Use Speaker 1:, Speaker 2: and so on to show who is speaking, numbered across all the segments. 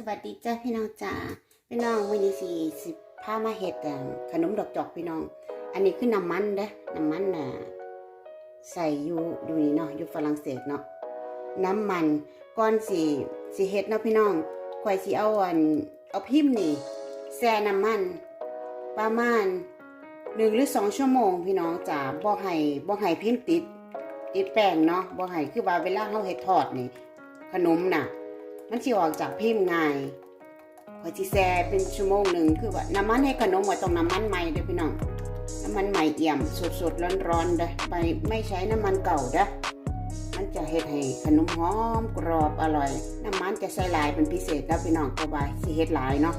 Speaker 1: สวัสดีจ้าพี่น้องจ๋าพี่น้องวันนี้สิสิพามาเฮ็ดขนมดอกจอกพี่น้อง อันนี้คือน้ำมันเด้อน้ำมันน่ะใส่อยู่อยู่นี่เนาะอยู่ฝรั่งเศสเนาะน้ำมันก่อนสิสิเฮ็ดเนาะพี่น้องข่อยสิเอาอันเอาพิมพ์นี่แช่น้ำมัน ประมาณหนึ่งหรือสองชั่วโมงพี่น้องจ๋าบ่ให้บ่ให้พิมพ์ติดติดแป้งเนาะบ่ให้คือว่าเวลาเฮาเฮ็ดทอดนี่ ขนมน่ะ มันสิออกจากพิมพ์ง่ายพอยสิแช่เป็นชั่วโมงหนึ่งคือว่าน้ำมันให้ขนมว่าต้องน้ำมันใหม่เด้อพี่น้องน้ำมันใหม่เอี่ยมสดๆร้อนๆเด้อไปไม่ใช้น้ำมันเก่าเด้อมันจะเฮ็ดให้ขนมหอมกรอบอร่อย น้ำมันจะใส่หลายเป็นพิเศษแล้วพี่น้องก็ว่าสิเฮ็ดหลายเนาะ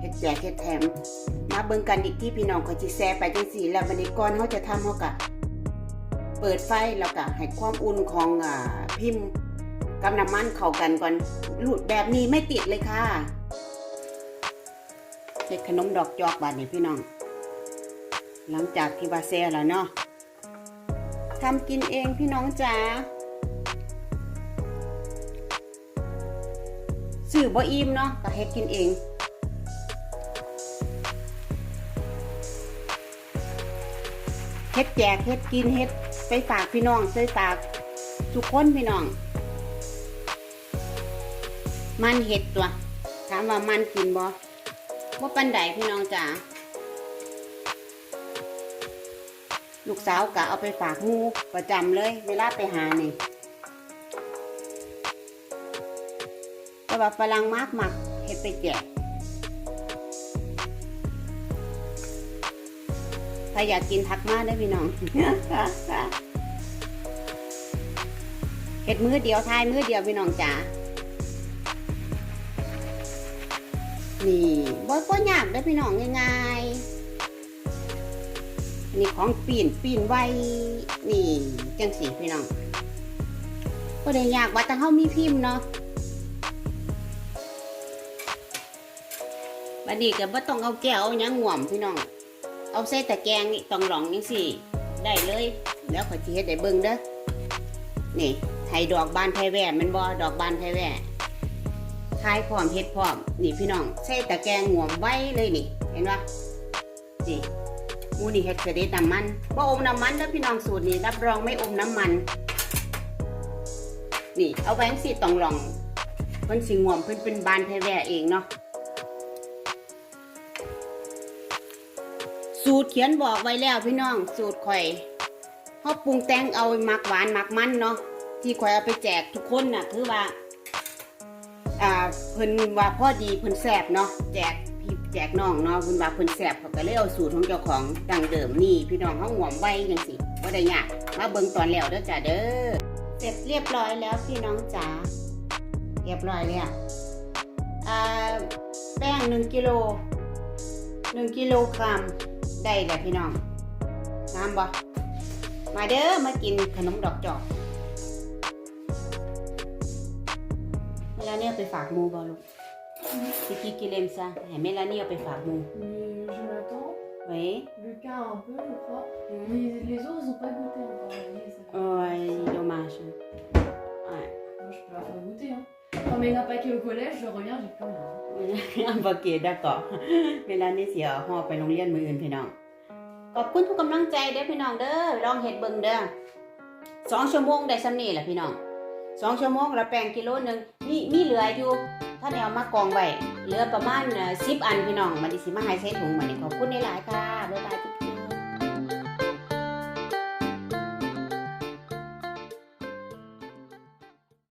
Speaker 1: เฮ็ดแจกเฮ็ดแถมมาเบิ่งกันอีกที่พี่น้องขาสิแช่ไปจังซี่แล้ววันนี้ก่อนเฮาจะทำเฮาก็เปิดไฟแล้วก็ให้ความอุ่นของอ่าพิมพ์ กับน้ำมันเข้ากันก่อนหลุดแบบนี้ไม่ติดเลยค่ะเฮ็ดขนมดอกจอกบาดนี้พี่น้อง หลังจากที่บาเซ่แล้วเนาะทำกินเองพี่น้องจ๋าสื่อบ่อิ่มเนาะก็เฮ็ดกินเองเฮ็ดแจกเฮ็ดกินเฮ็ดไปฝากพี่น้องไปฝากทุกคนพี่น้อง มันเห็ดตัว ถามว่ามันกินบ่บ่ปันใดพี่น้องจ๋าลูกสาวกะเอาไปฝากมูประจำเลย เวลาไปหานี่แต่ว่าฝรั่งมากมักเห็ดไปแจกถ้าอยากกินทักมาได้พี่น้องเห็ดมือเดียวทายมือเดียวพี่น้องจ๋า นี่บ่บ่ยากเด้อพี่น้องง่ายๆอันนี่ของปีนปีนไวนี่จังสีพี่น้องบ่ได้ยากว่าแต่เฮามีพิมพ์เนาะบัดนี้ก็บ่ต้องเอาแก้วเอาหยังง่วมพี่น้อง เอาใส่ตะแกรงนี่ต้องหลองจังซี่ได้เลยแล้วขอสิเฮ็ดให้เบิ่งเด้อนี่ไทยดอกบานไทยแหว่มันบ่ดอกบานไทยแหว่ ทายพร้อมเฮ็ดพร้อม นี่พี่น้องใส่ตะแกรงหัวมไว้เลยนี่ เห็นปะนี่หมูนี่เฮ็ดเสด็จน้ำมันบ่อมน้ำมันแล้วพี่น้องสูตรนี้รับรองไม่อมน้ำมัน นี่ เอาแหวงสีตองลองเพิ่นสิงวมเพิ่นเป็นบานแพรแวเองเนาะสูตรเขียนบอกไว้แล้วพี่น้องสูตรข่อยเฮาปรุงแต่งเอามักหวานมักมันเนาะที่ข่อยเอาไปแจกทุกคนน่ะคือว่า อ่าเพิ่นว่าพ่อดีเพิ่นแสบเนาะแจกพี่แจกน้องเนาะเพิ่นว่าเพิ่นแสบเขาก็เลยเอาสูตรของเจ้าของดังเดิมนี่ พี่น้องเขาหวมไว้จังสิว่าได้ยากมาเบิ่งตอนแล้วเด้อจ้าเด้อเสร็จเรียบร้อยแล้วพี่น้องจ๋าเรียบร้อยเลยอะแป้งหนึ่งกิโลหนึ่งกิโลกรัมได้แล้วพี่น้องน้ำบ่มาเด้อมากินขนมดอกจอก ห้เมลานี่เอาไปฝากหมู
Speaker 2: Mais je l'attends.
Speaker 1: เว้ย
Speaker 2: Lucas un peu, je crois.
Speaker 1: อืม
Speaker 2: Mais les autres, ils ont pas goûté encore. vous voyez, ça fait-
Speaker 1: โอ้ยโดมาชอะ
Speaker 2: Moi, je peux leur faire goûter. Hein. Quand mes n'a pas qu'au collège, je reviens, j'ai plus rien.
Speaker 1: อันบเกตได้ก่อนเวลานี่เสียห่อไปโรงเรียนมืออื่นพี่น้อง ขอบคุณทุกกำลังใจเด้อพี่น้องเด้อลองเห็ดเบิ่งเด้อสองชั่วโมงได้สำนี่แหละพี่น้อง สองชั่วโมงละแปลงกิโลหนึ่งมีมีเหลืออยู่ ถ้าแนวมากองไว้เหลือประมาณสิบอันพี่น้องมันดิสิมาให้ใส่ถุงมันนี่ขอบคุณหลายๆค่ะ